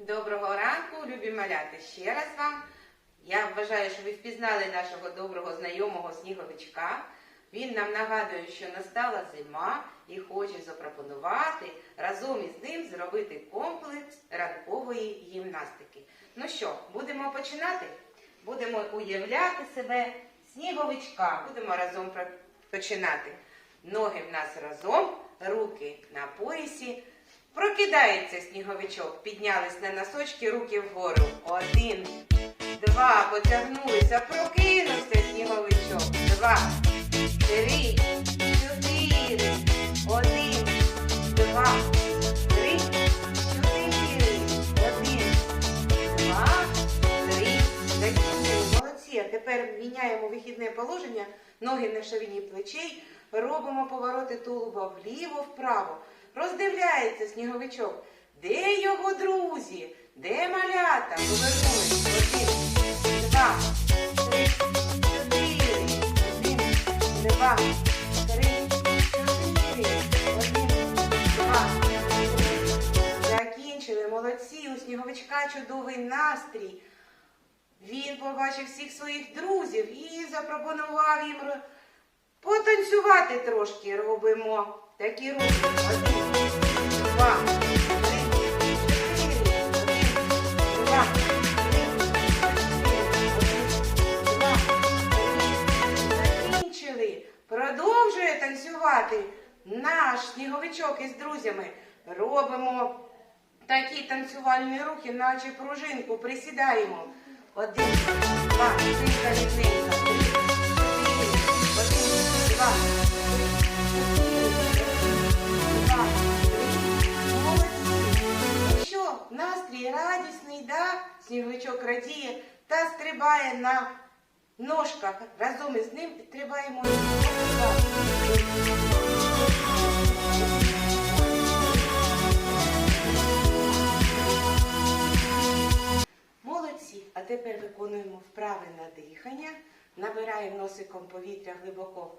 Доброго ранку, любі маляти. Ще раз вам. Я вважаю, що ви впізнали нашого доброго знайомого сніговичка. Він нам нагадує, що настала зима і хоче запропонувати разом із ним зробити комплекс ранкової гімнастики. Ну що, будемо починати? Будемо уявляти себе сніговичка. Будемо разом починати. Ноги в нас разом, руки на поясі. Прокидається сніговичок, піднялись на носочки, руки вгору. Один, два, потягнулися, прокинувся сніговичок. Два, три, чотири. Один, два, три, чотири. Один, два, три. Закінчили. Молодці. А тепер міняємо вихідне положення, ноги на ширині плечей, робимо повороти тулуба вліво, вправо. Роздивляється сніговичок. Де його друзі? Де малята? Повернулись. Один, два, три, чотири. Два, три, чотири. Один, два. Закінчили. Молодці. У сніговичка чудовий настрій. Він побачив всіх своїх друзів і запропонував їм ро- трошки. Робимо такі рухи. Один, два, три, чотири. Один, два, три, чотири. Один, два, три. Закінчили. Продовжує танцювати наш сніговичок із друзями. Робимо такі танцювальні рухи, наче пружинку, присідаємо. Один, два, три, рівненько. Три, чотири. Один, два, радісний, да? Сніговичок радіє та стрибає на ножках. Разом із ним стрибаємо. Молодці. А тепер виконуємо вправи на дихання. Набираємо носиком повітря глибоко.